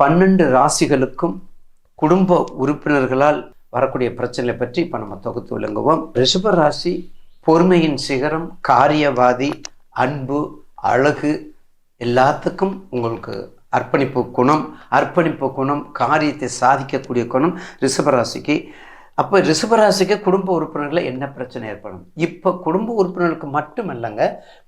பன்னெண்டு ராசிகளுக்கும் குடும்ப உறுப்பினர்களால் வரக்கூடிய பிரச்சனை பற்றி இப்போ நம்ம தொகுத்து விளங்குவோம். ரிஷப ராசி பொறுமையின் சிகரம் காரியவாதி அன்பு அழகு எல்லாத்துக்கும் உங்களுக்கு அர்ப்பணிப்பு குணம் அர்ப்பணிப்பு குணம் காரியத்தை சாதிக்கக்கூடிய குணம் ரிஷபராசிக்கு அப்போ ரிஷபராசிக்கு குடும்ப உறுப்பினர்களில் என்ன பிரச்சனை ஏற்படும்? இப்போ குடும்ப உறுப்பினர்களுக்கு மட்டும் இல்லைங்க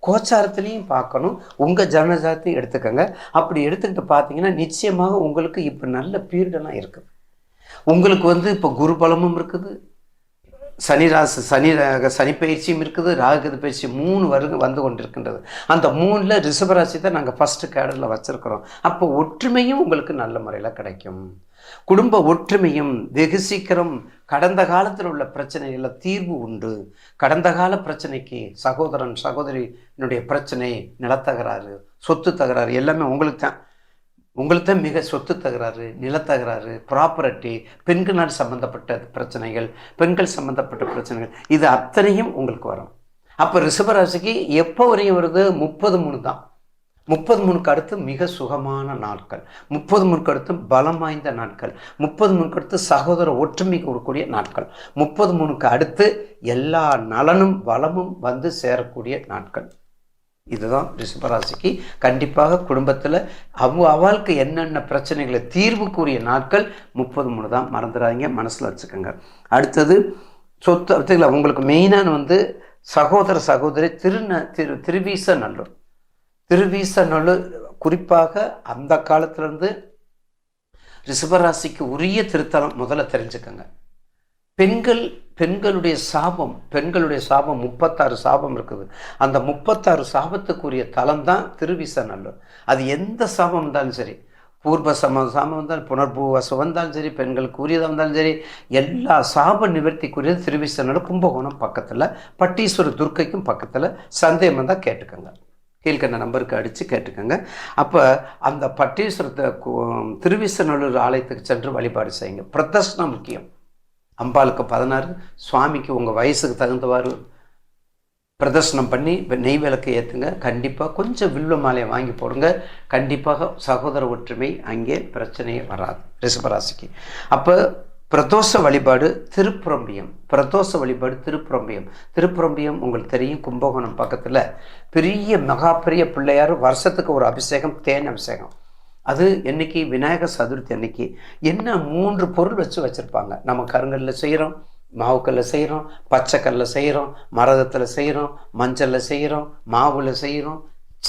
கோச்சாரத்துலேயும் பார்க்கணும் உங்கள் ஜனஜாத்தையும் எடுத்துக்கோங்க. அப்படி எடுத்துக்கிட்டு பார்த்தீங்கன்னா நிச்சயமாக உங்களுக்கு இப்போ நல்ல பீரியடெல்லாம் இருக்குது உங்களுக்கு வந்து இப்போ குரு பலமும் இருக்குது. சனி ராசி சனி சனி பயிற்சியும் இருக்குது ராகுகது பயிற்சி மூணு வருங்க வந்து கொண்டிருக்கின்றது. அந்த மூணில் ரிஷபராசி தான் நாங்கள் ஃபஸ்ட்டு கேடரில் வச்சுருக்கிறோம். அப்போ ஒற்றுமையும் உங்களுக்கு நல்ல முறையில் கிடைக்கும். குடும்ப ஒற்றுமையும் வெகு சீக்கிரம் கடந்த காலத்தில் உள்ள பிரச்சனைகளில் தீர்வு உண்டு. கடந்த கால பிரச்சனைக்கு சகோதரன் சகோதரியினுடைய பிரச்சனை நிலத்தகராறு சொத்து தகராறு எல்லாமே உங்களுக்கு தான். உங்களுக்கு தான் மிக சொத்து தகராறு நிலத்தகராறு ப்ராப்பர்ட்டி பெண்களால் சம்பந்தப்பட்ட பிரச்சனைகள் பெண்கள் சம்பந்தப்பட்ட பிரச்சனைகள் இது அத்தனையும் உங்களுக்கு வரும். அப்போ ரிஷபராசிக்கு எப்போ வரையும் வருது? முப்பது மூணு தான். முப்பது முனுக்கு அடுத்து மிக சுகமான நாட்கள். முப்பது முனுக்கு அடுத்து பலம் வாய்ந்த நாட்கள். முப்பது முனுக்கு அடுத்து சகோதர ஒற்றுமை கொடுக்கக்கூடிய நாட்கள். முப்பது முனுக்கு அடுத்து எல்லா நலனும் வளமும் வந்து சேரக்கூடிய நாட்கள். இதுதான் ரிஷபராசிக்கு கண்டிப்பாக குடும்பத்தில் அவ அவளுக்கு என்னென்ன பிரச்சனைகளை தீர்வுக்குரிய நாட்கள் முப்பது மூணு தான். மறந்துடாதீங்க மனசில் வச்சுக்கோங்க. அடுத்தது சொத்து உங்களுக்கு மெயினான வந்து சகோதர சகோதரி திருந திரு திருவீச நல்லூர் திருவீச நல்லூர் குறிப்பாக அந்த காலத்திலேருந்து ரிஷபராசிக்கு உரிய திருத்தலம் முதல்ல தெரிஞ்சுக்கோங்க. பெண்கள் பெண்களுடைய சாபம் பெண்களுடைய சாபம் முப்பத்தாறு சாபம் இருக்குது. அந்த முப்பத்தாறு சாபத்துக்குரிய தலம் தான் திருவிசநல்லூர் அது எந்த சாபம் இருந்தாலும் சரி பூர்வ சம சாபம் வந்தாலும் புனர்பூவசம் வந்தாலும் சரி பெண்களுக்கு உரியதாக வந்தாலும் சரி எல்லா சாப நிவர்த்திக்குரியது திருவிசநல்லூர் கும்பகோணம் பக்கத்தில் பட்டீஸ்வரர் துர்க்கைக்கும் பக்கத்தில் சந்தேகம் தான் கேட்டுக்கோங்க. கீழ்கண்ட நம்பருக்கு அடித்து கேட்டுக்கோங்க. அப்போ அந்த பட்டீஸ்வரத்தை திருவிசநல்லூர் ஆலயத்துக்கு சென்று வழிபாடு செய்யுங்க. பிரதர்ஷனம் முக்கியம். அம்பாளுக்கு பதினாறு சுவாமிக்கு உங்கள் வயசுக்கு தகுந்தவாறு பிரதர்ஷனம் பண்ணி நெய் விளக்கு ஏற்றுங்க கண்டிப்பாக கொஞ்சம் வில்வ மாலையை வாங்கி போடுங்க. கண்டிப்பாக சகோதர ஒற்றுமை அங்கே பிரச்சனையே வராது. ரிஷபராசிக்கு. அப்போ பிரதோஷ வழிபாடு திருப்புரம்பியம் பிரதோஷ வழிபாடு திருப்புரம்பியம் திருப்புரம்பியம் உங்களுக்கு தெரியும் கும்பகோணம் பக்கத்தில் பெரிய மகா பெரிய பிள்ளையார் வருஷத்துக்கு ஒரு அபிஷேகம் தேன் அபிஷேகம். அது என்னைக்கு? விநாயகர் சதுர்த்தி அன்னைக்கு. என்ன மூன்று பொருள் வச்சு வச்சுருப்பாங்க. நம்ம கருங்கல்ல செய்கிறோம் மாவுக்கல்ல செய்கிறோம் பச்சைக்கல்ல செய்கிறோம் மரதத்தில் செய்கிறோம் மஞ்சளில் செய்கிறோம் மாவில் செய்கிறோம்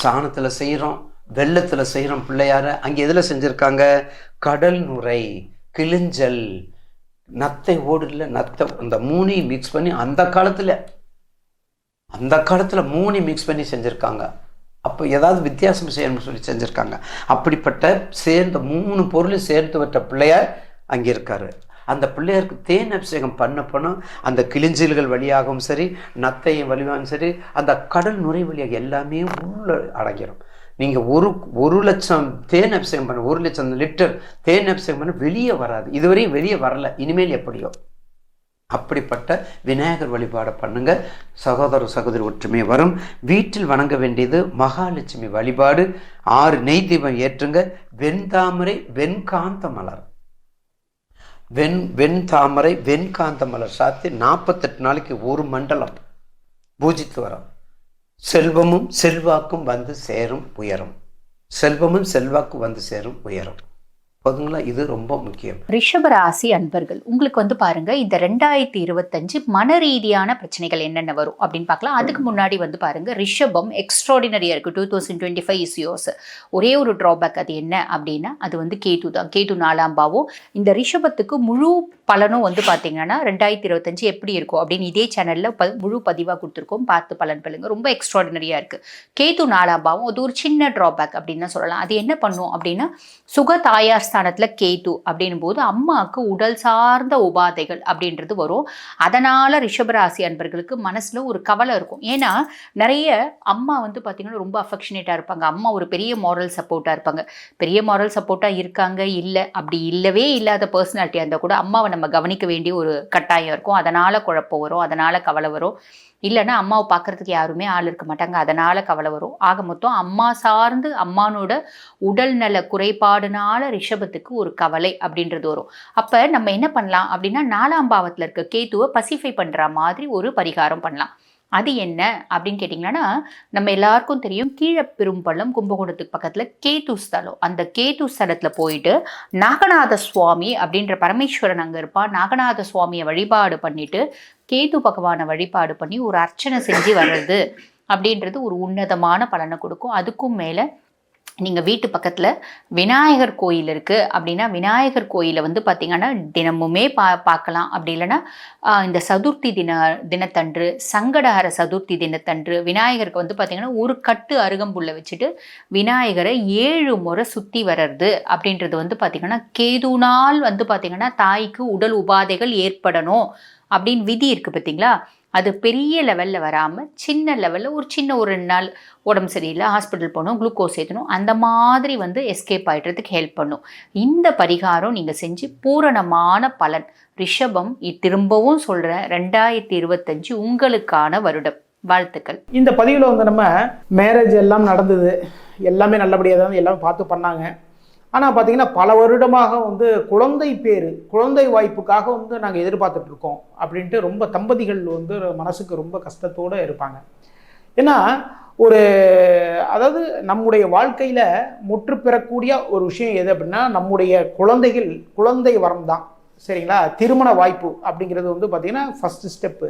சாணத்தில் செய்கிறோம் வெள்ளத்தில் செய்கிறோம் பிள்ளையார. அங்கே எதில் செஞ்சுருக்காங்க? கடல் நுரை கிளிஞ்சல் நத்தை ஓடுல நத்தை அந்த மூணையும் மிக்ஸ் பண்ணி அந்த காலத்தில் அந்த காலத்தில் மூணு மிக்ஸ் பண்ணி செஞ்சுருக்காங்க. அப்போ ஏதாவது வித்தியாசம் செய்யணும்னு சொல்லி செஞ்சுருக்காங்க. அப்படிப்பட்ட சேர்ந்த மூணு பொருளும் சேர்த்து வட்ட பிள்ளையார் அங்கே இருக்காரு. அந்த பிள்ளையாருக்கு தேன் அபிஷேகம் பண்ண போனால் அந்த கிளிஞ்சில்கள் வழியாகவும் சரி நத்தையும் வழியாகவும் சரி அந்த கடல் நுரை வழியாக எல்லாமே உள்ள அடங்கிடும் நீங்கள் ஒரு ஒரு லட்சம் தேன் அபிஷேகம் பண்ண ஒரு லட்சம் லிட்டர் தேன் அபிஷேகம் பண்ண வெளியே வராது. இதுவரையும் வெளியே வரல. இனிமேல் எப்படியோ. அப்படிப்பட்ட விநாயகர் வழிபாடை பண்ணுங்க. சகோதர சகோதரி ஒற்றுமை வரும். வீட்டில் வணங்க வேண்டியது மகாலட்சுமி வழிபாடு. ஆறு நெய் தீபம் ஏற்றுங்க. வெண்தாமரை வெண்காந்த மலர். வெண் வெண் தாமரை வெண்காந்த மலர் சாத்தி நாற்பத்தெட்டு நாளைக்கு ஒரு மண்டலம் பூஜித்து வரோம். செல்வமும் செல்வாக்கும் வந்து சேரும் உயரும். செல்வமும் செல்வாக்கும் வந்து சேரும் உயரும். போதுங்களா இது ரொம்ப முக்கியம். ரிஷபராசி அன்பர்கள் உங்களுக்கு வந்து பாருங்க இந்த ரெண்டாயிரத்தி இருபத்தஞ்சு மன ரீதியான பிரச்சனைகள் என்னென்ன வரும் அப்படின்னு பார்க்கலாம். அதுக்கு முன்னாடி வந்து பாருங்க ரிஷபம் எக்ஸ்ட்ராடினரியா இருக்கு. Two thousand twenty five issues ஒரே ஒரு ட்ராபேக் அது என்ன அப்படின்னா அது வந்து கேது தான். கேது நாலாம் பாவம். இந்த ரிஷபத்துக்கு முழு பலனும் வந்து பார்த்தீங்கன்னா ரெண்டாயிரத்தி இருபத்தஞ்சு எப்படி இருக்கும் அப்படின்னு இதே சேனலில் ப முழு பதிவாக கொடுத்துருக்கோம். பார்த்து பலன் பலங்க ரொம்ப எக்ஸ்ட்ராடினரியாக இருக்குது கேது நாலாம் பாவம் அது ஒரு சின்ன ட்ராபேக் அப்படின்னு சொல்லலாம். அது என்ன பண்ணும் அப்படின்னா சுக தாயார் ஸ்தானத்தில் கேது அப்படின் போது அம்மாவுக்கு உடல் சார்ந்த உபாதைகள் அப்படின்றது வரும். அதனால் ரிஷபராசி அன்பர்களுக்கு மனசில் ஒரு கவலை இருக்கும். ஏன்னா நிறைய அம்மா வந்து பார்த்திங்கன்னா ரொம்ப அஃபெக்ஷனேட்டாக இருப்பாங்க. அம்மா ஒரு பெரிய மாரல் சப்போர்ட்டாக இருப்பாங்க. பெரிய மாரல் சப்போர்ட்டாக இருக்காங்க இல்லை. அப்படி இல்லவே இல்லாத பர்சனாலிட்டியாக இருந்தால் கூட அம்மாவை நம்ம கவனிக்க வேண்டிய ஒரு கட்டாயம் இருக்கும். அதனால் குழப்பம் வரும். அதனால் கவலை வரும். இல்லைன்னா அம்மாவை பார்க்கறதுக்கு யாருமே ஆள் இருக்க மாட்டாங்க. அதனால் கவலை வரும். ஆக மொத்தம் அம்மா சார்ந்து அம்மானோட உடல் நல குறைபாடுனால ரிஷப ரிஷபத்துக்கு ஒரு கவலை அப்படின்றது வரும். அப்போ நம்ம என்ன பண்ணலாம் அப்படின்னா நாலாம் பாவத்தில் இருக்க கேத்துவை பசிஃபை பண்ணுற மாதிரி ஒரு பரிகாரம் பண்ணலாம். அது என்ன அப்படின்னு கேட்டிங்கன்னா நம்ம எல்லாருக்கும் தெரியும் கீழே பெரும்பள்ளம் கும்பகோணத்துக்கு பக்கத்தில் கேத்து ஸ்தலம். அந்த கேத்து ஸ்தலத்தில் போயிட்டு நாகநாத சுவாமி அப்படின்ற பரமேஸ்வரன் அங்கே இருப்பான் நாகநாத சுவாமியை வழிபாடு பண்ணிட்டு கேது பகவானை வழிபாடு பண்ணி ஒரு அர்ச்சனை செஞ்சு வர்றது அப்படின்றது ஒரு உன்னதமான பலனை கொடுக்கும். அதுக்கும் மேலே நீங்கள் வீட்டு பக்கத்தில் விநாயகர் கோயில் இருக்குது அப்படின்னா விநாயகர் கோயிலை வந்து பார்த்திங்கன்னா தினமுமே பா பார்க்கலாம் அப்படி இல்லைன்னா இந்த சதுர்த்தி தின தினத்தன்று சங்கடஹர சதுர்த்தி தினத்தன்று விநாயகருக்கு வந்து பார்த்திங்கன்னா ஒரு கட்டு அருகம்புல்லை வச்சுட்டு விநாயகரை ஏழு முறை சுற்றி வர்றது அப்படின்றது வந்து பார்த்திங்கன்னா கேதுனால் வந்து பார்த்திங்கன்னா தாய்க்கு உடல் உபாதைகள் ஏற்படணும் அப்படின்னு விதி இருக்குது பார்த்திங்களா அது பெரிய லெவலில் வராமல் சின்ன லெவலில் ஒரு சின்ன ஒரு ரெண்டு நாள் உடம்பு சரியில்லை ஹாஸ்பிட்டல் போகணும் குளுக்கோஸ் ஏற்றணும் அந்த மாதிரி வந்து எஸ்கேப் ஆகிடுறதுக்கு ஹெல்ப் பண்ணும். இந்த பரிகாரம் நீங்கள் செஞ்சு பூரணமான பலன். ரிஷபம் திரும்பவும் சொல்கிறேன் ரெண்டாயிரத்தி இருபத்தஞ்சு உங்களுக்கான வருடம். வாழ்த்துக்கள். இந்த பதிவில் வந்து நம்ம மேரேஜ் எல்லாம் நடந்தது. எல்லாமே நல்லபடியாக தான் எல்லாமே பார்த்து பண்ணாங்க. ஆனால் பார்த்தீங்கன்னா பல வருடமாக வந்து குழந்தை பேர் குழந்தை வாய்ப்புக்காக வந்து நாங்கள் எதிர்பார்த்துட்ருக்கோம் அப்படின்ட்டு ரொம்ப தம்பதிகள் வந்து மனசுக்கு ரொம்ப கஷ்டத்தோடு இருப்பாங்க. ஏன்னா ஒரு அதாவது நம்முடைய வாழ்க்கையில் முற்று பெறக்கூடிய ஒரு விஷயம் எது அப்படின்னா நம்முடைய குழந்தைகள் குழந்தை வரம் தான். சரிங்களா? திருமண வாய்ப்பு அப்படிங்கிறது வந்து பார்த்திங்கன்னா ஃபஸ்ட்டு ஸ்டெப்பு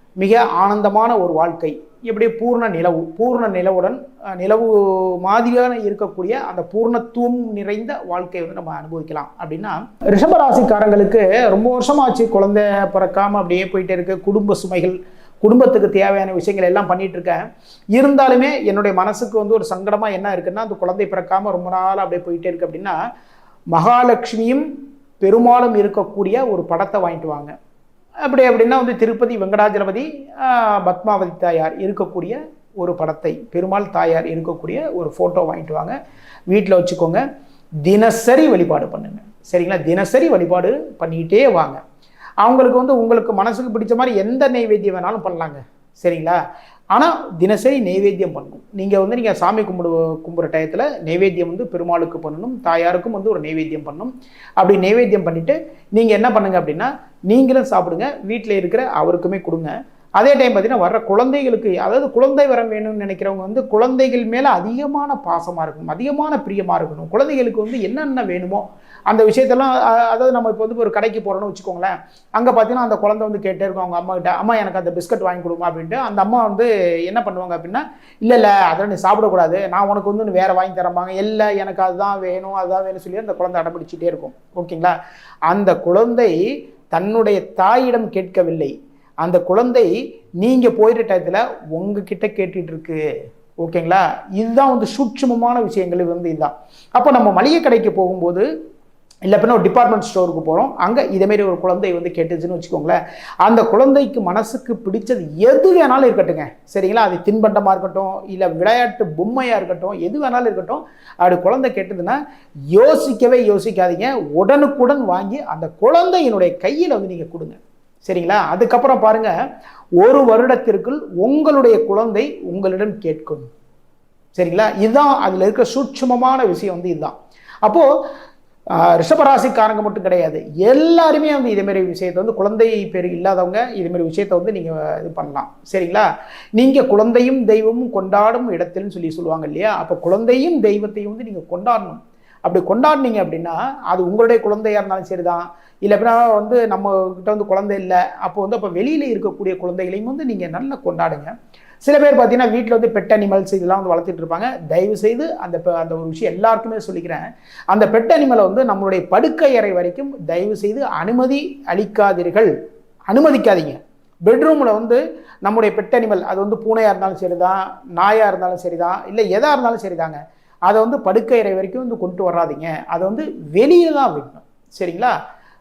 மிக ஆனந்தமான ஒரு வாழ்க்கை. இப்படி பூர்ண நிலவு பூர்ண நிலவுடன் நிலவு மாதிரியான இருக்கக்கூடிய அந்த பூர்ணத்துவம் நிறைந்த வாழ்க்கையை வந்து நம்ம அனுபவிக்கலாம். அப்படின்னா ரிஷபராசிக்காரங்களுக்கு ரொம்ப வருஷமாச்சு குழந்தை பிறக்காமல் அப்படியே போயிட்டே இருக்கு. குடும்ப சுமைகள் குடும்பத்துக்கு தேவையான விஷயங்கள் எல்லாம் பண்ணிட்டு இருக்கேன் இருந்தாலுமே என்னுடைய மனசுக்கு வந்து ஒரு சங்கடமா என்ன இருக்குன்னா அந்த குழந்தை பிறக்காம ரொம்ப நாள் அப்படியே போயிட்டே இருக்கு அப்படின்னா மகாலட்சுமியும் பெருமாளும் இருக்கக்கூடிய ஒரு படத்தை வாங்கிட்டு வாங்க. அப்படி அப்படின்னா வந்து திருப்பதி வெங்கடாஜலபதி பத்மாவதி தாயார் இருக்கக்கூடிய ஒரு படத்தை பெருமாள் தாயார் இருக்கக்கூடிய ஒரு ஃபோட்டோ வாங்கிட்டு வாங்க. வீட்டில் வச்சுக்கோங்க. தினசரி வழிபாடு பண்ணுங்க. சரிங்களா? தினசரி வழிபாடு பண்ணிக்கிட்டே வாங்க. அவங்களுக்கு வந்து உங்களுக்கு மனசுக்கு பிடிச்ச மாதிரி எந்த நைவேத்தியம் வேணாலும் பண்ணலாங்க. சரிங்களா? ஆனால் தினசரி நைவேத்தியம் பண்ணணும். நீங்கள் வந்து நீங்கள் சாமி கும்பிடு கும்பிட்ற டயத்தில் நைவேத்தியம் வந்து பெருமாளுக்கு பண்ணணும் தாயாருக்கும் வந்து ஒரு நைவேத்தியம் பண்ணணும். அப்படி நைவேத்தியம் பண்ணிவிட்டு நீங்கள் என்ன பண்ணுங்கள் அப்படின்னா நீங்களும் சாப்பிடுங்க வீட்டில் இருக்கிற அவருக்குமே கொடுங்க. அதே டைம் பார்த்தீங்கன்னா வர்ற குழந்தைகளுக்கு அதாவது குழந்தை வரம் வேணும்னு நினைக்கிறவங்க வந்து குழந்தைகள் மேலே அதிகமான பாசமாக இருக்கணும் அதிகமான பிரியமாக இருக்கணும். குழந்தைகளுக்கு வந்து என்னென்ன வேணுமோ அந்த விஷயத்தெல்லாம் அதாவது நம்ம இப்போ வந்து ஒரு கடைக்கு போகிறோம்னு வச்சுக்கோங்களேன். அங்கே பார்த்தீங்கன்னா அந்த குழந்தை வந்து கேட்டே இருக்கும் அவங்க அம்மா கிட்ட அம்மா எனக்கு அந்த பிஸ்கட் வாங்கி கொடுமா அப்படின்ட்டு. அந்த அம்மா வந்து என்ன பண்ணுவாங்க அப்படின்னா இல்லை இல்லை அதெல்லாம் நீ சாப்பிடக்கூடாது. நான் உனக்கு வந்து வேறு வாங்கி தரம்பாங்க. இல்லை எனக்கு அதுதான் வேணும் அதுதான் வேணும்னு சொல்லி அந்த குழந்தை அடம்பிடிச்சிட்டே இருக்கும். ஓகேங்களா? அந்த குழந்தை தன்னுடைய தாயிடம் கேட்கவில்லை. அந்த குழந்தை நீங்கள் போயிட்ட டயத்தில் உங்ககிட்ட கேட்டுட்டு இருக்கு ஓகேங்களா? இதுதான் வந்து சூட்சமமான விஷயங்கள் வந்து இதுதான். அப்போ நம்ம மளிகை கடைக்கு போகும்போது இல்லை பின்ன ஒரு டிபார்ட்மெண்ட் ஸ்டோருக்கு போகிறோம் அங்கே இதேமாரி ஒரு குழந்தை வந்து கேட்டுச்சுன்னு வச்சுக்கோங்களேன். அந்த குழந்தைக்கு மனசுக்கு பிடிச்சது எது வேணாலும் இருக்கட்டுங்க சரிங்களா? அது தின்பண்டமாக இருக்கட்டும் இல்லை விளையாட்டு பொம்மையாக இருக்கட்டும் எது வேணாலும் இருக்கட்டும். அப்படி குழந்தை கேட்டதுன்னா யோசிக்கவே யோசிக்காதீங்க. உடனுக்குடன் வாங்கி அந்த குழந்தையினுடைய கையில் வந்து நீங்கள் கொடுங்க. சரிங்களா? அதுக்கப்புறம் பாருங்க ஒரு வருடத்திற்குள் உங்களுடைய குழந்தை உங்களிடம் கேட்கும். சரிங்களா? இதுதான் அதில் இருக்க சூட்சுமமான விஷயம் வந்து இதுதான். அப்போது ரிஷபராசிக்காரங்க மட்டும் கிடையாது. எல்லாருமே வந்து இதேமாரி விஷயத்தை வந்து குழந்தை பேர் இல்லாதவங்க இதேமாரி விஷயத்தை வந்து நீங்கள் இது பண்ணலாம். சரிங்களா? நீங்கள் குழந்தையும் தெய்வமும் கொண்டாடும் இடத்தில்னு சொல்லி சொல்லுவாங்க இல்லையா? அப்போ குழந்தையும் தெய்வத்தையும் வந்து நீங்கள் கொண்டாடணும். அப்படி கொண்டாடினீங்க அப்படின்னா அது உங்களுடைய குழந்தையாக இருந்தாலும் சரி தான் இல்லை அப்படின்னா வந்து நம்ம கிட்ட வந்து குழந்தை இல்லை. அப்போ வந்து அப்போ வெளியில் இருக்கக்கூடிய குழந்தைகளையும் வந்து நீங்கள் நல்லா கொண்டாடுங்க. சில பேர் பார்த்தீங்கன்னா வீட்டில் வந்து பெட் அனிமல்ஸ் இதெல்லாம் வந்து வளர்த்துட்டு இருப்பாங்க. தயவு செய்து அந்த அந்த ஒரு விஷயம் எல்லாருக்குமே சொல்லிக்கிறேன். அந்த பெட் அனிமலை வந்து நம்மளுடைய படுக்கை அறை வரைக்கும் தயவு செய்து அனுமதி அளிக்காதீர்கள். அனுமதிக்காதீங்க. பெட்ரூமில் வந்து நம்முடைய பெட் அனிமல் அது வந்து பூனையாக இருந்தாலும் சரி தான் நாயாக இருந்தாலும் சரி தான் இல்லை எதாக இருந்தாலும் சரிதாங்க. அதை வந்து படுக்கையறை வரைக்கும் வந்து கொண்டு வராதீங்க. அதை வந்து வெளியே தான் விடணும். சரிங்களா?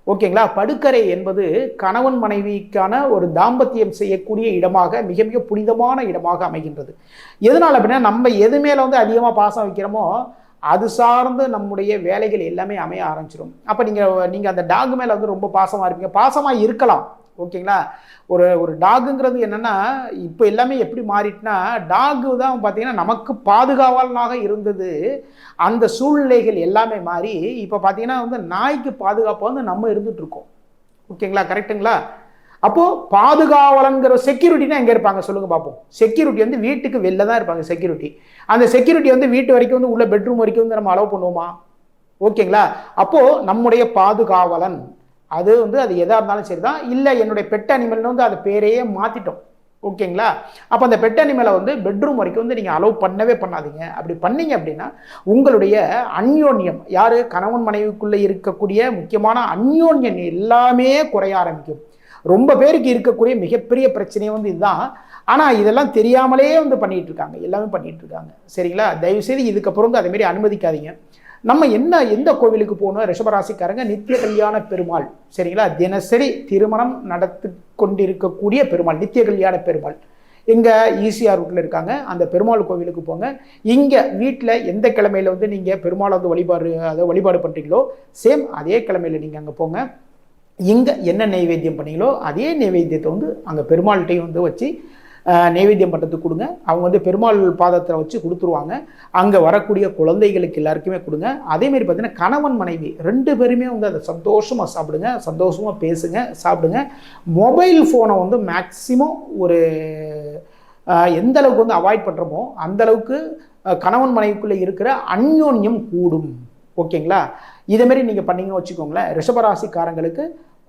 ஓகேங்களா? படுக்கறை என்பது கணவன் மனைவிக்கான ஒரு தாம்பத்தியம் செய்யக்கூடிய இடமாக மிக மிக புனிதமான இடமாக அமைகின்றது. எதனால் அப்படின்னா நம்ம எது மேலே வந்து அதிகமாக பாசம் வைக்கிறோமோ அது சார்ந்து நம்முடைய வேலைகள் எல்லாமே அமைய ஆரம்பிச்சிடும் அப்போ நீங்கள் நீங்கள் அந்த டாக் மேலே வந்து ரொம்ப பாசமாக இருப்பீங்க. பாசமாக இருக்கலாம். ஓகேங்களா? ஒரு ஒரு டாகுங்கிறது என்னன்னா இப்போ எல்லாமே எப்படி மாறிட்டுனா டாகு தான் பார்த்தீங்கன்னா நமக்கு பாதுகாவலனாக இருந்தது. அந்த சூழ்நிலைகள் எல்லாமே மாறி இப்போ பார்த்தீங்கன்னா வந்து நாய்க்கு பாதுகாப்பாக வந்து நம்ம இருந்துகிட்ருக்கோம் ஓகேங்களா? கரெக்ட்டுங்களா அப்போது பாதுகாவலங்கிற செக்யூரிட்டினா எங்கே இருப்பாங்க? சொல்லுங்கள் பார்ப்போம் செக்யூரிட்டி வந்து வீட்டுக்கு வெளில தான் இருப்பாங்க செக்யூரிட்டி. அந்த செக்யூரிட்டி வந்து வீட்டு வரைக்கும் வந்து உள்ள பெட்ரூம் வரைக்கும் வந்து நம்ம அலோவ் பண்ணுவோமா? ஓகேங்களா? அப்போது நம்முடைய பாதுகாவலன் அது வந்து அது எதாக இருந்தாலும் சரி தான் இல்லை என்னுடைய பெட் அனிமல்னு வந்து அது பேரையே மாற்றிட்டோம் ஓகேங்களா? அப்போ அந்த பெட் அனிமலை வந்து பெட்ரூம் வரைக்கும் வந்து நீங்கள் அலோவ் பண்ணவே பண்ணாதீங்க. அப்படி பண்ணீங்க அப்படின்னா உங்களுடைய அந்யோன்யம் யார்? கணவன் மனைவிக்குள்ளே இருக்கக்கூடிய முக்கியமான அந்யோன்யம் எல்லாமே குறைய ஆரம்பிக்கும். ரொம்ப பேருக்கு இருக்கக்கூடிய மிகப்பெரிய பிரச்சனையே வந்து இதுதான். ஆனால் இதெல்லாம் தெரியாமலே வந்து பண்ணிகிட்டு இருக்காங்க. எல்லாமே பண்ணிகிட்டு இருக்காங்க. சரிங்களா? தயவுசெய்து இதுக்கப்புறம் வந்து அதேமாரி அனுமதிக்காதீங்க. நம்ம என்ன எந்த கோவிலுக்கு போகணும்? ரிஷபராசிக்காரங்க நித்திய கல்யாண பெருமாள். சரிங்களா? தினசரி திருமணம் நடத்தி கொண்டிருக்கக்கூடிய பெருமாள் நித்திய கல்யாண பெருமாள். எங்கே ஈசிஆர் ரூட்டில் இருக்காங்க. அந்த பெருமாள் கோவிலுக்கு போங்க. இங்கே வீட்டில் எந்த கிழமையில் வந்து நீங்கள் பெருமாளை வந்து வழிபாடு அதை வழிபாடு பண்ணுறீங்களோ சேம் அதே கிழமையில நீங்கள் அங்கே போங்க. இங்கே என்ன நைவேத்தியம் பண்ணீங்களோ அதே நைவேத்தியத்தை வந்து அங்கே பெருமாள்கிட்டையும் வந்து வச்சு நைவேத்தியம் பண்ணுறதுக்கு கொடுங்க. அவங்க வந்து பெருமாள் பாதத்தில் வச்சு கொடுத்துருவாங்க. அங்கே வரக்கூடிய குழந்தைகளுக்கு எல்லாருக்குமே கொடுங்க. அதேமாரி பார்த்தீங்கன்னா கணவன் மனைவி ரெண்டு பேருமே வந்து அதை சந்தோஷமாக சாப்பிடுங்க. சந்தோஷமாக பேசுங்க சாப்பிடுங்க. மொபைல் ஃபோனை வந்து மேக்சிமம் ஒரு எந்த அளவுக்கு வந்து அவாய்ட் பண்ணுறோமோ அந்தளவுக்கு கணவன் மனைவிக்குள்ளே இருக்கிற அந்யோன்யம் கூடும். ஓகேங்களா? இதேமாரி மாதிரி நீங்கள் பண்ணிங்கன்னு வச்சுக்கோங்களேன். ரிஷபராசிக்காரங்களுக்கு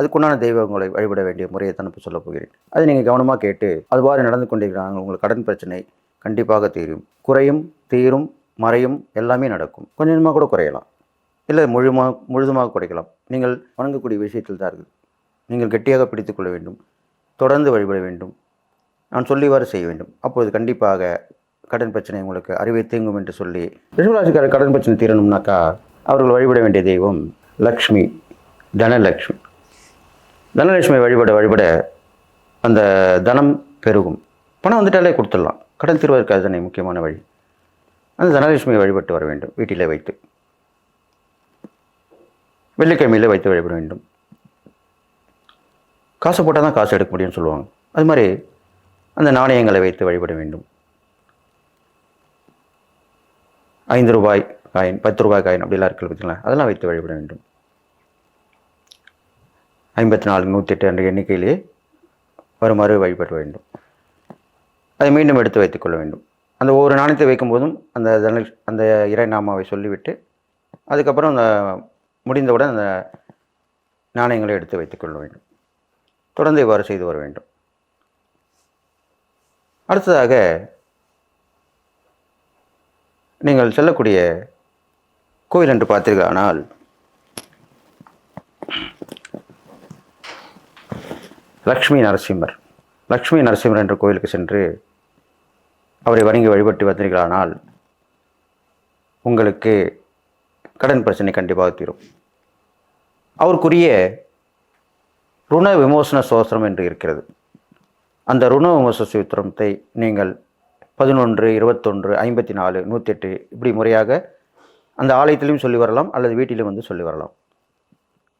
அதுக்குண்டான தெய்வங்களை வழிபட வேண்டிய முறையை தான் இப்போ சொல்லப் போகிறேன். அதை நீங்கள் கவனமாக கேட்டு அதுவாறு நடந்து கொண்டிருக்கிறாங்க உங்களுக்கு கடன் பிரச்சனை கண்டிப்பாக தீரும். குறையும் தீரும் மறையும் எல்லாமே நடக்கும். கொஞ்சம் கொஞ்சமாக கூட குறையலாம். இல்லை முழுமா முழுதுமாக குறைக்கலாம். நீங்கள் வணங்கக்கூடிய விஷயத்தில் தான் இருக்குது. நீங்கள் கெட்டியாக பிடித்துக்கொள்ள வேண்டும். தொடர்ந்து வழிபட வேண்டும். நான் சொல்லிவாறு செய்ய வேண்டும். அப்போது கண்டிப்பாக கடன் பிரச்சனை உங்களுக்கு அறிவை தீங்கும் என்று சொல்லி ரிஷபராசிக்காரர் கடன் பிரச்சனை தீரணும்னாக்கா அவர்கள் வழிபட வேண்டிய தெய்வம் லக்ஷ்மி தனலக்ஷ்மி. தனலட்சுமி வழிபட வழிபட அந்த தனம் பெருகும். பணம் வந்துட்டாலே கொடுத்துடலாம். கடன் தீர்வதற்கு அதுதானே முக்கியமான வழி. அந்த தனலட்சுமியை வழிபட்டு வர வேண்டும் வீட்டிலே வைத்து. வெள்ளிக்கிழமையிலே வைத்து வழிபட வேண்டும். காசு போட்டால் தான் காசு எடுக்க முடியும்னு சொல்லுவாங்க. அது மாதிரி அந்த நாணயங்களை வைத்து வழிபட வேண்டும். ஐந்து ரூபாய் காயின் பத்து ரூபாய் காயின் அப்படிலாம் இருக்குது பார்த்தீங்களா அதெல்லாம் வைத்து வழிபட வேண்டும். ஐம்பத்தி நாலு நூற்றி எட்டு என்ற எண்ணிக்கையிலே வருமாறு வழிபட வேண்டும். அதை மீண்டும் எடுத்து வைத்துக்கொள்ள வேண்டும். அந்த ஒவ்வொரு நாணயத்தை வைக்கும்போதும் அந்த தனலட்ச அந்த இறை நாமாவை சொல்லிவிட்டு அதுக்கப்புறம் அந்த முடிந்தவுடன் அந்த நாணயங்களை எடுத்து வைத்துக்கொள்ள வேண்டும். தொடர்ந்து இவ்வாறு செய்து வர வேண்டும். அடுத்ததாக நீங்கள் செல்லக்கூடிய கோயில் என்று பார்த்தீர்களானால் லக்ஷ்மி நரசிம்மர். லக்ஷ்மி நரசிம்மர் என்ற கோயிலுக்கு சென்று அவரை வணங்கி வழிபட்டு வந்தீர்களானால் உங்களுக்கு கடன் பிரச்சனை கண்டிப்பாக தீரும். அவருக்குரிய ருண விமோசன சோஸ்திரம் என்று இருக்கிறது. அந்த ருண விமோசன சூத்திரத்தை நீங்கள் பதினொன்று இருபத்தொன்று ஐம்பத்தி நாலு நூற்றி எட்டு இப்படி முறையாக அந்த ஆலயத்திலையும் சொல்லி வரலாம் அல்லது வீட்டிலும் வந்து சொல்லி வரலாம்.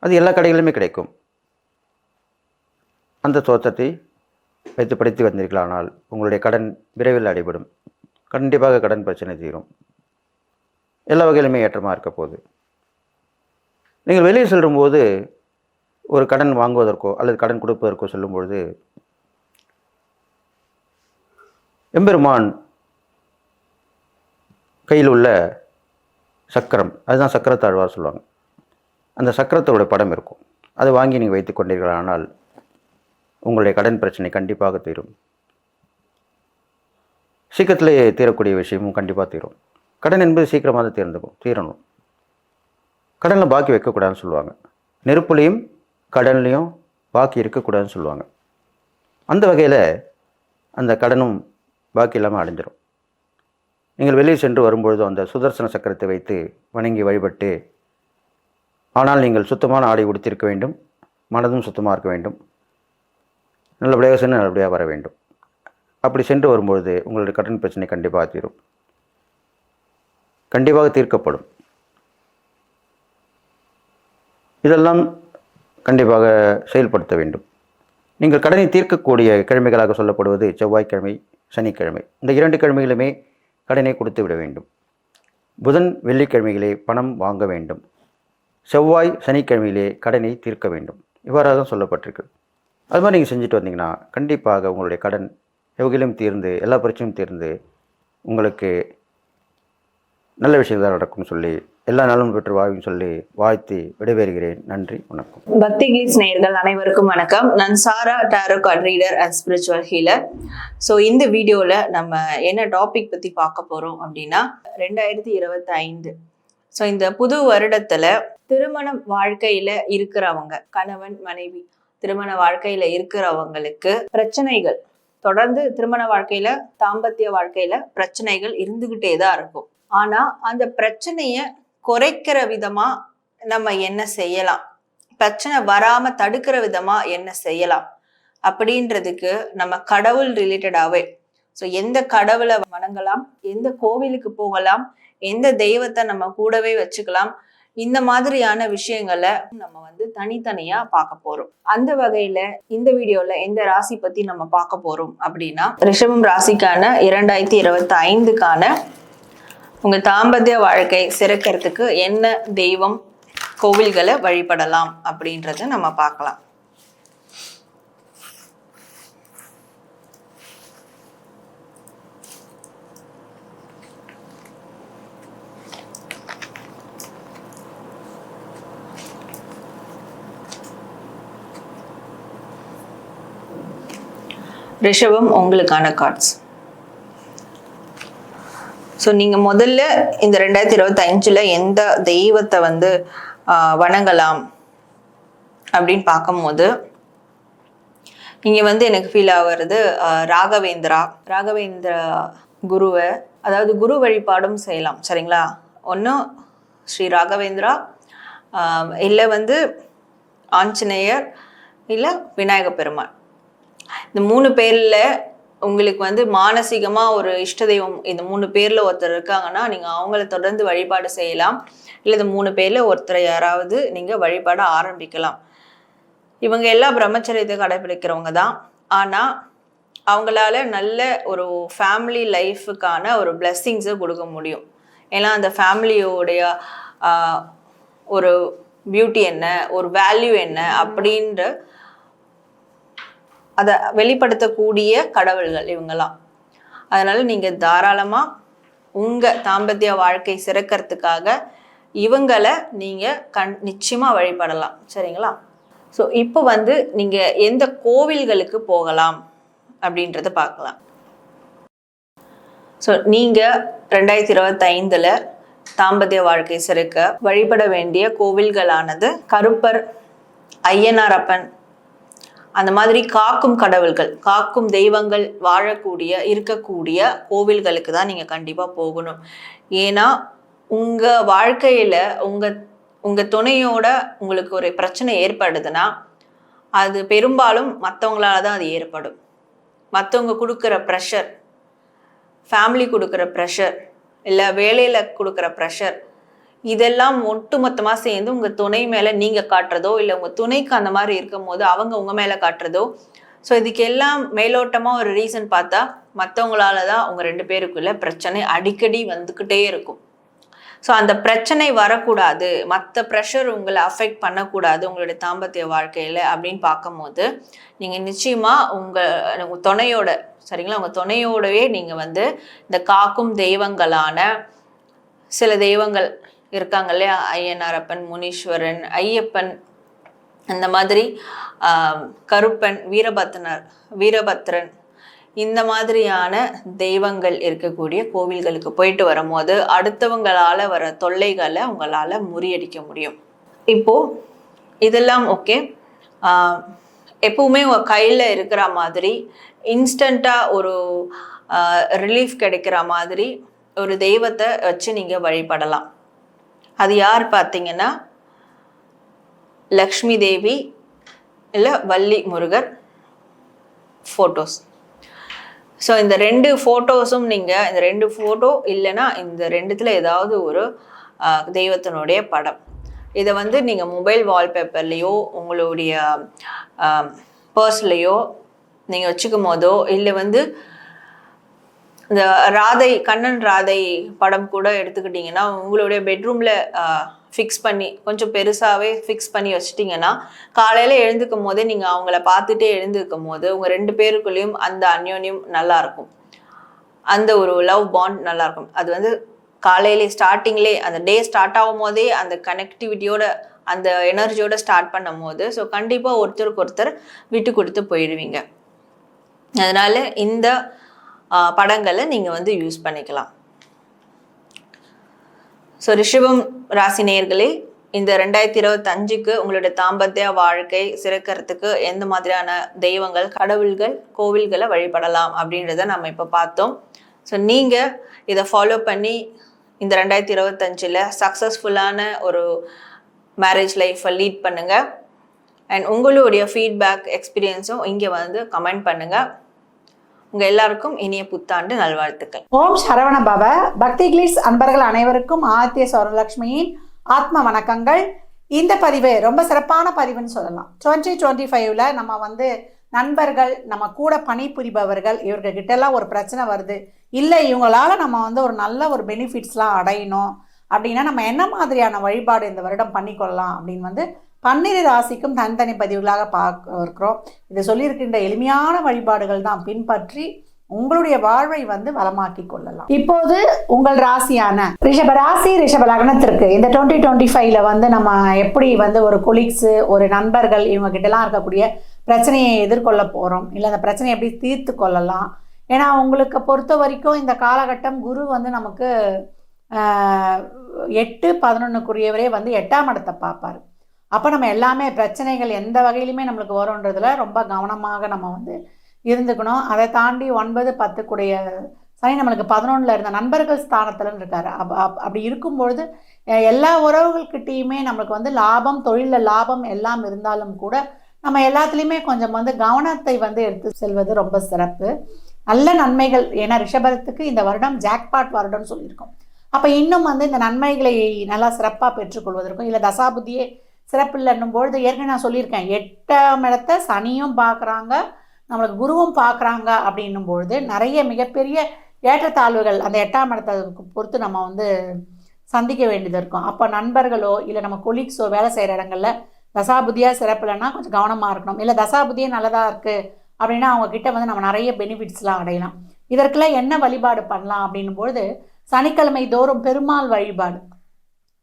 அது எல்லா கடைகளிலுமே கிடைக்கும். அந்த தோற்றத்தை வைத்து படித்து வந்தீர்களானால் உங்களுடைய கடன் விரைவில் அடைபடும். கண்டிப்பாக கடன் பிரச்சனை தீரும். எல்லா வகையிலுமே ஏற்றமாக இருக்க போகுது. நீங்கள் வெளியே செல்லும்போது ஒரு கடன் வாங்குவதற்கோ அல்லது கடன் கொடுப்பதற்கோ செல்லும் பொழுது எம்பெருமான் கையில் உள்ள சக்கரம் அதுதான் சக்கரத்தாழ்வார் சொல்லுவாங்க. அந்த சக்கரத்தோட படம் இருக்கும். அதை வாங்கி நீங்கள் வைத்துக் கொண்டீர்களானால் உங்களுடைய கடன் பிரச்சனை கண்டிப்பாக தீரும். சீக்கிரத்திலே தீரக்கூடிய விஷயமும் கண்டிப்பாக தீரும். கடன் என்பது சீக்கிரமாக தான் தீர்ந்துக்கும் தீரணும். கடனில் பாக்கி வைக்கக்கூடாதுன்னு சொல்லுவாங்க. நெருப்புலையும் கடன்லையும் பாக்கி இருக்கக்கூடாதுன்னு சொல்லுவாங்க. அந்த வகையில் அந்த கடனும் பாக்கி இல்லாமல் அடைஞ்சிரும் நீங்கள் வெளியே சென்று வரும்பொழுது அந்த சுதர்சன சக்கரத்தை வைத்து வணங்கி வழிபட்டு ஆனால் நீங்கள் சுத்தமான ஆடை உடுத்திருக்க வேண்டும் மனதும் சுத்தமாக இருக்க வேண்டும். நல்லபடியாக சென்று நல்லபடியாக வர வேண்டும். அப்படி சென்று வரும்பொழுது உங்களுடைய கடன் பிரச்சனை கண்டிப்பாக தீரும். கண்டிப்பாக தீர்க்கப்படும். இதெல்லாம் கண்டிப்பாக செயல்படுத்த வேண்டும். நீங்கள் கடனை தீர்க்கக்கூடிய கிழமைகளாக சொல்லப்படுவது செவ்வாய்க்கிழமை சனிக்கிழமை. இந்த இரண்டு கிழமைகளுமே கடனை கொடுத்து விட வேண்டும். புதன் வெள்ளிக்கிழமைகளே பணம் வாங்க வேண்டும். செவ்வாய் சனிக்கிழமையிலே கடனை தீர்க்க வேண்டும். இவ்வாறாக தான் சொல்லப்பட்டிருக்கு. அது மாதிரி நீங்கள் செஞ்சுட்டு வந்தீங்கன்னா கண்டிப்பாக உங்களுடைய கடன் எவகையிலும் தீர்ந்து எல்லா பிரச்சனையும் தீர்ந்து உங்களுக்கு நல்ல விஷயம் தான் நடக்கும்னு சொல்லி எல்லா நாளும் பெற்று வாழ்வின்னு சொல்லி வாழ்த்து விடைபெறுகிறேன். நன்றி வணக்கம். பக்தி கிளீஸ் நேயர்கள் அனைவருக்கும் வணக்கம். நான் Sara tarot card reader and spiritual healer so இந்த வீடியோவில் நம்ம என்ன டாபிக் பற்றி பார்க்க போகிறோம் அப்படின்னா ரெண்டாயிரத்தி இருபத்தி ஐந்து ஸோ இந்த புது வருடத்தில் திருமணம் வாழ்க்கையில் இருக்கிறவங்க கணவன் மனைவி திருமண வாழ்க்கையில இருக்கிறவங்களுக்கு பிரச்சனைகள். தொடர்ந்து திருமண வாழ்க்கையில தாம்பத்திய வாழ்க்கையில பிரச்சனைகள் இருந்துகிட்டே தான் இருக்கும். ஆனா அந்த பிரச்சனைய குறைக்கிற விதமா நம்ம என்ன செய்யலாம்? பிரச்சனை வராம தடுக்கிற விதமா என்ன செய்யலாம்? அப்படின்றதுக்கு நம்ம கடவுள் ரிலேட்டடாவே ஸோ எந்த கடவுளை வணங்கலாம்? எந்த கோவிலுக்கு போகலாம்? எந்த தெய்வத்தை நம்ம கூடவே வச்சுக்கலாம்? இந்த மாதிரியான விஷயங்களை நம்ம வந்து தனித்தனியா பார்க்க போறோம். அந்த வகையில இந்த வீடியோல எந்த ராசி பத்தி நம்ம பார்க்க போறோம் அப்படின்னா ரிஷபம் ராசிக்கான இரண்டாயிரத்தி இருபத்தி ஐந்துக்கான உங்க தாம்பத்திய வாழ்க்கை சிறக்கிறதுக்கு என்ன தெய்வம் கோவில்களை வழிபடலாம் அப்படின்றத நம்ம பார்க்கலாம். ரிஷபம் உங்களுக்கான கார்ட்ஸ் ஸோ நீங்கள் முதல்ல இந்த ரெண்டாயிரத்தி இருபத்தஞ்சில் எந்த தெய்வத்தை வந்து வணங்கலாம் அப்படின்னு பார்க்கும்போது இங்கே வந்து எனக்கு ஃபீல் ஆகிறது ராகவேந்திரா. ராகவேந்திரா குருவை அதாவது குரு வழிபாடும் செய்யலாம் சரிங்களா? ஒன்று ஸ்ரீ ராகவேந்திரா. இல்லை வந்து ஆஞ்சநேயர் இல்லை விநாயக பெருமாள். இந்த மூணு பேர்ல உங்களுக்கு வந்து மானசீகமா ஒரு இஷ்ட தெய்வம் இந்த மூணு பேர்ல ஒருத்தர் இருக்காங்கன்னா நீங்க அவங்கள தொடர்ந்து வழிபாடு செய்யலாம். இல்லை இந்த மூணு பேர்ல ஒருத்தரை யாராவது நீங்க வழிபாட ஆரம்பிக்கலாம். இவங்க எல்லாம் பிரம்மச்சரியத்தை கடைபிடிக்கிறவங்க தான். ஆனா அவங்களால நல்ல ஒரு ஃபேமிலி லைஃபுக்கான ஒரு பிளெஸ்ஸிங்ஸை கொடுக்க முடியும். ஏன்னா அந்த ஃபேமிலியோடைய ஒரு பியூட்டி என்ன ஒரு வேல்யூ என்ன அப்படின்ற அதை வெளிப்படுத்தக்கூடிய கடவுள்கள் இவங்கெல்லாம். அதனால நீங்கள் தாராளமாக உங்கள் தாம்பத்திய வாழ்க்கை சிறக்கிறதுக்காக இவங்களை நீங்கள் கண் நிச்சயமாக வழிபடலாம். சரிங்களா? ஸோ இப்போ வந்து நீங்கள் எந்த கோவில்களுக்கு போகலாம் அப்படின்றத பார்க்கலாம். ஸோ நீங்கள் ரெண்டாயிரத்தி இருபத்தைந்தில் தாம்பத்திய வாழ்க்கை சிறக்க வழிபட வேண்டிய கோவில்களானது கருப்பர் ஐயனாரப்பன் அந்த மாதிரி காக்கும் கடவுள்கள் காக்கும் தெய்வங்கள் வாழக்கூடிய இருக்கக்கூடிய கோவில்களுக்கு தான் நீங்கள் கண்டிப்பாக போகணும். ஏன்னா உங்கள் வாழ்க்கையில் உங்கள் உங்கள் துணையோட உங்களுக்கு ஒரு பிரச்சனை ஏற்படுதுன்னா அது பெரும்பாலும் மற்றவங்களால தான் அது ஏற்படும். மற்றவங்க கொடுக்குற ப்ரெஷர் ஃபேமிலி கொடுக்குற ப்ரெஷர் இல்லை வேலையில் கொடுக்குற ப்ரெஷர் இதெல்லாம் ஒட்டுமொத்தமா சேர்ந்து உங்க துணை மேல நீங்க காட்டுறதோ இல்லை உங்க துணைக்கு அந்த மாதிரி இருக்கும் போது அவங்க உங்க மேல காட்டுறதோ ஸோ இதுக்கு எல்லாம் மேலோட்டமா ஒரு ரீசன் பார்த்தா மற்றவங்களால தான் உங்க ரெண்டு பேருக்குள்ள பிரச்சனை அடிக்கடி வந்துக்கிட்டே இருக்கும். ஸோ அந்த பிரச்சனை வரக்கூடாது மற்ற ப்ரெஷர் உங்களை அஃபெக்ட் பண்ணக்கூடாது உங்களுடைய தாம்பத்திய வாழ்க்கையில் அப்படின்னு பார்க்கும்போது நீங்கள் நிச்சயமாக உங்கள் உங்கள் துணையோட சரிங்களா? உங்கள் துணையோடவே நீங்கள் வந்து இந்த காக்கும் தெய்வங்களான சில தெய்வங்கள் இருக்காங்க இல்லையா? ஐயனாரப்பன் முனீஸ்வரன் ஐயப்பன். அந்த மாதிரி கருப்பன் வீரபத்னர் வீரபத்ரன். இந்த மாதிரியான தெய்வங்கள் இருக்கக்கூடிய கோவில்களுக்கு போயிட்டு வரும்போது அடுத்தவங்களால் வர தொல்லைகளை அவங்களால முறியடிக்க முடியும். இப்போ இதெல்லாம் ஓகே. எப்பவுமே உங்கள் கையில் இருக்கிற மாதிரி இன்ஸ்டண்ட்டாக ஒரு ரிலீஃப் கிடைக்கிற மாதிரி ஒரு தெய்வத்தை வச்சு நீங்கள் வழிபடலாம். அது யார் பார்த்தீங்கன்னா? லக்ஷ்மி தேவி இல்லை வள்ளி முருகர் ஃபோட்டோஸ் ஸோ இந்த ரெண்டு ஃபோட்டோஸும் நீங்கள் இந்த ரெண்டு ஃபோட்டோ இல்லைன்னா இந்த ரெண்டுத்தில் ஏதாவது ஒரு தெய்வத்தினுடைய படம். இதை வந்து நீங்கள் மொபைல் வால்பேப்பர்லேயோ உங்களுடைய பர்ஸ்லேயோ நீங்கள் வச்சுக்கும் போதோ இல்லை வந்து இந்த ராதை கண்ணன் ராதை படம் கூட எடுத்துக்கிட்டிங்கன்னா உங்களுடைய பெட்ரூமில் ஃபிக்ஸ் பண்ணி கொஞ்சம் பெருசாகவே ஃபிக்ஸ் பண்ணி வச்சிட்டிங்கன்னா காலையில் எழுந்துக்கும் போதே நீங்கள் அவங்கள பார்த்துட்டே எழுந்திருக்கும் போது உங்கள் ரெண்டு பேருக்குள்ளேயும் அந்த அந்யோன்யம் நல்லா இருக்கும் அந்த ஒரு லவ் பாண்ட் நல்லா இருக்கும் அது வந்து காலையிலே ஸ்டார்டிங்லே அந்த டே ஸ்டார்ட் ஆகும் போதே அந்த கனெக்டிவிட்டியோட அந்த எனர்ஜியோட ஸ்டார்ட் பண்ணும் போது ஸோ கண்டிப்பாக ஒருத்தருக்கு ஒருத்தர் விட்டு கொடுத்து போயிடுவீங்க. அதனால இந்த படங்களை நீங்கள் வந்து யூஸ் பண்ணிக்கலாம். ஸோ ரிஷபம் ராசி நேயர்களே இந்த ரெண்டாயிரத்தி இருபத்தஞ்சுக்கு உங்களுடைய தாம்பத்திய வாழ்க்கை சிறக்கிறதுக்கு எந்த மாதிரியான தெய்வங்கள் கடவுள்கள் கோவில்களை வழிபடலாம் அப்படின்றத நம்ம இப்போ பார்த்தோம். ஸோ நீங்கள் இதை ஃபாலோ பண்ணி இந்த ரெண்டாயிரத்தி இருபத்தஞ்சில் சக்ஸஸ்ஃபுல்லான ஒரு மேரேஜ் லைஃப்பை லீட் பண்ணுங்கள் அண்ட் உங்களுடைய ஃபீட்பேக் எக்ஸ்பீரியன்ஸும் இங்கே வந்து கமெண்ட் பண்ணுங்கள் உங்க எல்லாருக்கும் இனிய புத்தாண்டு நல்வாழ்த்துக்கள். ஓம் சரவண பவ. பக்தி கிளீஸ் அன்பர்கள் அனைவருக்கும் ஆத்திய சௌரலட்சுமியின் ஆத்ம வணக்கங்கள். இந்த பதிவு ரொம்ப சிறப்பான பதிவுன்னு சொல்லலாம். டுவெண்ட்டி டுவெண்ட்டி ஃபைவ்ல நம்ம வந்து நண்பர்கள் நம்ம கூட பணிபுரிபவர்கள் இவர்கள் கிட்டலாம் ஒரு பிரச்சனை வருது. இல்லை இவங்களால நம்ம வந்து ஒரு நல்ல ஒரு பெனிஃபிட்ஸ்லாம் அடையணும். அப்படின்னா நம்ம என்ன மாதிரியான வழிபாடு இந்த வருடம் பண்ணிக்கொள்ளலாம் அப்படின்னு வந்து பன்னிரு ராசிக்கும் தனித்தனி பதிவுகளாக பார்க்க இருக்கிறோம் இதை சொல்லியிருக்கின்ற எளிமையான வழிபாடுகள் தான் பின்பற்றி உங்களுடைய வாழ்வை வந்து வளமாக்கி கொள்ளலாம். இப்போது உங்கள் ராசியான ரிஷப ராசி ரிஷப லக்னத்திற்கு. இந்த டுவெண்ட்டி டுவெண்ட்டி ஃபைவ்ல வந்து நம்ம எப்படி வந்து ஒரு கொலீக்ஸு ஒரு நண்பர்கள் இவங்க கிட்டலாம் இருக்கக்கூடிய பிரச்சனையை எதிர்கொள்ள போகிறோம் இல்லை அந்த பிரச்சனையை எப்படி தீர்த்து கொள்ளலாம். ஏன்னா உங்களுக்கு பொறுத்த வரைக்கும் இந்த காலகட்டம் குரு வந்து நமக்கு எட்டு பதினொன்றுக்குரியவரே வந்து எட்டாம் இடத்தை பார்ப்பார். அப்போ நம்ம எல்லாமே பிரச்சனைகள் எந்த வகையிலுமே நம்மளுக்கு வரும்ன்றதுல ரொம்ப கவனமாக நம்ம வந்து இருந்துக்கணும். அதை தாண்டி ஒன்பது பத்துக்குடைய சனி நம்மளுக்கு பதினொன்றில் இருந்த நண்பர்கள் ஸ்தானத்துலன்னு இருக்காரு. அப் அப்- அப்படி இருக்கும்பொழுது எல்லா உறவுகள்கிட்டயுமே நம்மளுக்கு வந்து லாபம் தொழிலில் லாபம் எல்லாம் இருந்தாலும் கூட நம்ம எல்லாத்துலேயுமே கொஞ்சம் வந்து கவனத்தை வந்து எடுத்து செல்வது ரொம்ப சிறப்பு. நல்ல நன்மைகள் ஏன்னா ரிஷபத்துக்கு இந்த வருடம் ஜாக்பாட் வருடம்னு சொல்லியிருக்கோம். அப்போ இன்னும் வந்து இந்த நன்மைகளை நல்லா சிறப்பாக பெற்றுக்கொள்வதற்கும் இல்லை தசாபுத்தியே சிறப்பு இல்லைன்னும் பொழுது ஏற்கனவே நான் சொல்லியிருக்கேன். எட்டாம் இடத்த சனியும் பார்க்குறாங்க நம்மளுக்கு குருவும் பார்க்குறாங்க அப்படின்னும் பொழுது நிறைய மிகப்பெரிய ஏற்றத்தாழ்வுகள் அந்த எட்டாம் இடத்தை பொறுத்து நம்ம வந்து சந்திக்க வேண்டியது இருக்கும். அப்போ நண்பர்களோ இல்லை நம்ம கொலீக்ஸோ வேலை செய்கிற இடங்களில் தசாபுதியாக சிறப்பில்லைன்னா கொஞ்சம் கவனமாக இருக்கணும். இல்லை தசாபுதியே நல்லதாக இருக்குது அப்படின்னா அவங்கக்கிட்ட வந்து நம்ம நிறைய பெனிஃபிட்ஸ்லாம் அடையலாம். இதற்கெல்லாம் என்ன வழிபாடு பண்ணலாம் அப்படின்னும் பொழுது சனிக்கிழமை தோறும் பெருமாள் வழிபாடு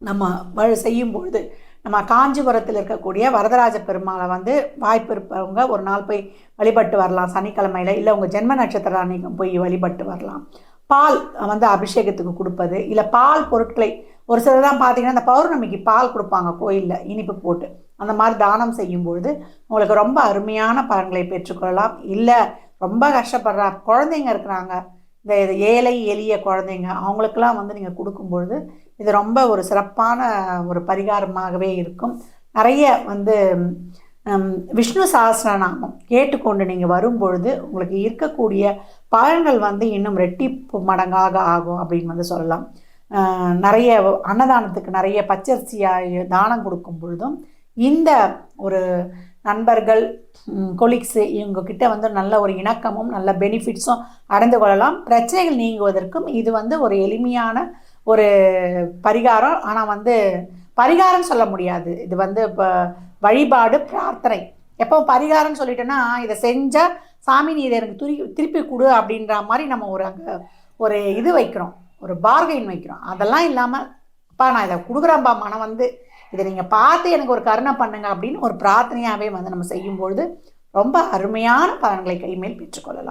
நம்ம வழி செய்யும் பொழுது நம்ம காஞ்சிபுரத்தில் இருக்கக்கூடிய வரதராஜ பெருமாளை வந்து வாய்ப்பு இருப்பவங்க ஒரு நாள் போய் வழிபட்டு வரலாம். சனிக்கிழமையில் இல்லை உங்கள் ஜென்ம நட்சத்திர அன்னைக்கும் போய் வழிபட்டு வரலாம். பால் வந்து அபிஷேகத்துக்கு கொடுப்பது. இல்லை பால் பொருட்களை ஒரு சிலர் தான் பார்த்தீங்கன்னா அந்த பௌர்ணமிக்கு பால் கொடுப்பாங்க கோயிலில் இனிப்பு போட்டு. அந்த மாதிரி தானம் செய்யும் பொழுது உங்களுக்கு ரொம்ப அருமையான பலன்களை பெற்றுக்கொள்ளலாம் இல்லை ரொம்ப கஷ்டப்படுற குழந்தைங்க இருக்கிறாங்க. இந்த இது ஏழை எளிய குழந்தைங்க அவங்களுக்கெல்லாம் வந்து நீங்கள் கொடுக்கும்பொழுது இது ரொம்ப ஒரு சிறப்பான ஒரு பரிகாரமாகவே இருக்கும். நிறைய வந்து விஷ்ணு சாஸ்திரநாமம் கேட்டுக்கொண்டு நீங்கள் வரும்பொழுது உங்களுக்கு இருக்கக்கூடிய பலன்கள் வந்து இன்னும் ரெட்டிப்பு மடங்காக ஆகும் அப்படின்னு வந்து சொல்லலாம். நிறைய அன்னதானத்துக்கு நிறைய பச்சரிசியாக தானம் கொடுக்கும் பொழுதும் இந்த ஒரு நண்பர்கள் கொலீக்ஸு இவங்க கிட்ட வந்து நல்ல ஒரு இணக்கமும் நல்ல பெனிஃபிட்ஸும் அடைந்து கொள்ளலாம். பிரச்சனைகள் நீங்குவதற்கும் இது வந்து ஒரு எளிமையான ஒரு பரிகாரம். ஆனால் வந்து பரிகாரம் சொல்ல முடியாது. இது வந்து இப்போ வழிபாடு பிரார்த்தனை. எப்போ பரிகாரம்னு சொல்லிட்டேன்னா இதை செஞ்சால் சாமி நீ இதை எனக்கு துரி திருப்பி கொடு அப்படின்ற மாதிரி நம்ம ஒரு அங்கே ஒரு இது வைக்கிறோம். ஒரு பார்கெயின் வைக்கிறோம். அதெல்லாம் இல்லாமல் அப்பா நான் இதை கொடுக்குறேன்ப்பா மனம் வந்து இதை நீங்கள் பார்த்து எனக்கு ஒரு கருணை பண்ணுங்க அப்படின்னு ஒரு பிரார்த்தனையாகவே வந்து நம்ம செய்யும்பொழுது ரொம்ப அருமையான பலன்களை கைமேல் பெற்றுக்கொள்ளலாம்